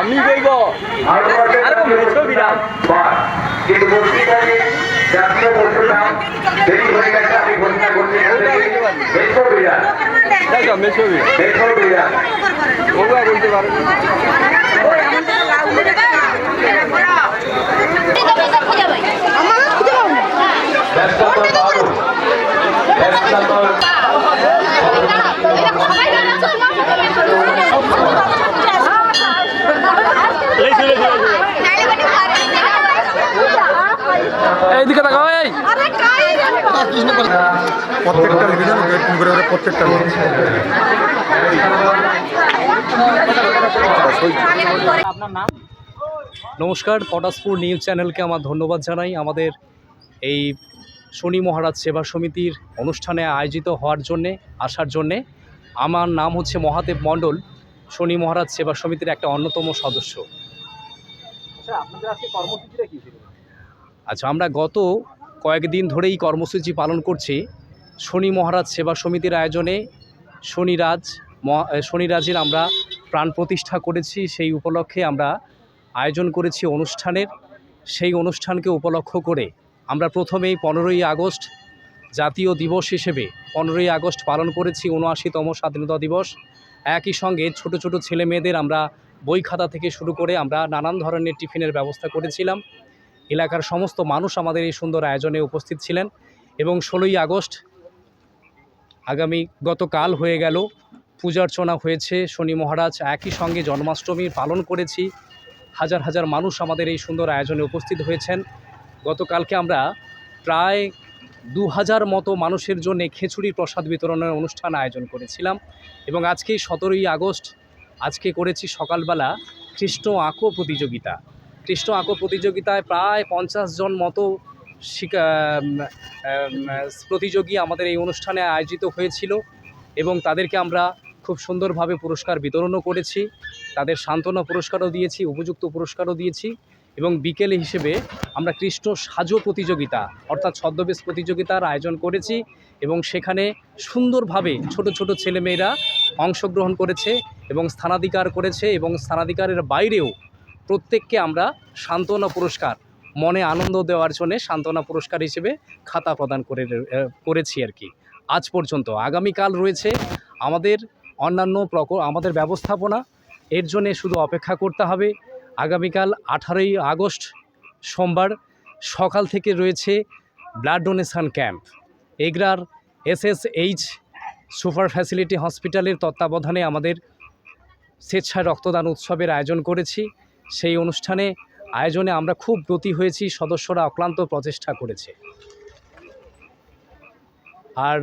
আমি কইব কিন্তু পত্রিকায় জাতীয় পত্রিকা দেরি হয়ে গেছে আমি ঘোষণা করছি মেট্রো বিরাট মেট্রো বিরাট বলতে পারো। প্রত্যেকটা লিখে যান এরকম করে করে প্রত্যেকটা নমস্কার পটাশপুর নিউজ চ্যানেলকে আমার ধন্যবাদ জানাই। আমাদের এই শনি মহারাজ সেবা সমিতির অনুষ্ঠানে আয়োজিত হওয়ার জন্যে আসার জন্যে আমার নাম হচ্ছে মহাদেব মণ্ডল শনি মহারাজ সেবা সমিতির একটা অন্যতম সদস্য। আচ্ছা আমরা গত কয়েকদিন ধরেই কর্মসূচি পালন করছি। শনি মহারাজ সেবা সমিতির আয়োজনে শনিরাজ শনিরাজের আমরা প্রাণ প্রতিষ্ঠা করেছি, সেই উপলক্ষে আমরা আয়োজন করেছি অনুষ্ঠানের। সেই অনুষ্ঠানকে উপলক্ষ করে আমরা প্রথমেই পনেরোই আগস্ট জাতীয় দিবস হিসেবে পনেরোই আগস্ট পালন করেছি, উনআশিতম স্বাধীনতা দিবস। একই সঙ্গে ছোট ছোট ছেলে মেয়েদের আমরা বই খাতা থেকে শুরু করে আমরা নানান ধরনের টিফিনের ব্যবস্থা করেছিলাম। এলাকার সমস্ত মানুষ আমাদের এই সুন্দর আয়োজনে উপস্থিত ছিলেন এবং ষোলোই আগস্ট আগামী গতকাল হয়ে গেল। পূজার্চনা হয়েছে, শনি মহারাজ একই সঙ্গে জন্মাষ্টমী পালন করেছি। হাজার হাজার মানুষ আমাদের এই সুন্দর আয়োজনে উপস্থিত হয়েছেন। গতকালকে আমরা প্রায় দু হাজার মতো মানুষের জন্য খিচুড়ি প্রসাদ বিতরণের অনুষ্ঠান আয়োজন করেছিলাম এবং আজকে সতেরোই আগস্ট আজকে করেছি সকালবেলা কৃষ্ণ আঁকো প্রতিযোগিতা। কৃষ্ণ আঁকো প্রতিযোগিতায় প্রায় পঞ্চাশ জন মতো প্রতিযোগী আমাদের এই অনুষ্ঠানে আয়োজিত হয়েছিল এবং তাদেরকে আমরা খুব সুন্দরভাবে পুরস্কার বিতরণও করেছি। তাদের সান্ত্বনা পুরস্কারও দিয়েছি, উপযুক্ত পুরস্কারও দিয়েছি এবং বিকেলে হিসেবে আমরা কৃষ্ণ সাজো প্রতিযোগিতা অর্থাৎ ছদ্মবেশ প্রতিযোগিতার আয়োজন করেছি এবং সেখানে সুন্দরভাবে ছোট ছোট ছেলেমেয়েরা অংশগ্রহণ করেছে এবং স্থানাধিকার করেছে এবং স্থানাধিকারের বাইরেও প্রত্যেককে আমরা সান্ত্বনা পুরস্কার, মনে আনন্দ দেওয়ার জন্য সান্ত্বনা পুরস্কার হিসেবে খাতা প্রদান করে করেছি আর কি। আজ পর্যন্ত। আগামীকাল রয়েছে আমাদের অন্যান্য প্রক, আমাদের ব্যবস্থাপনা। এর জন্যে শুধু অপেক্ষা করতে হবে। আগামীকাল আঠারোই আগস্ট সোমবার সকাল থেকে রয়েছে ব্লাড ডোনেশন ক্যাম্প। এগরার এসএসএইচ সুপার ফ্যাসিলিটি হসপিটালের তত্ত্বাবধানে আমাদের স্বেচ্ছায় রক্তদান উৎসবের আয়োজন করেছি। সেই অনুষ্ঠানে আয়োজনে আমরা খুব ব্রতী হয়েছি সদস্যরা অক্লান্ত প্রচেষ্টা করেছে। আর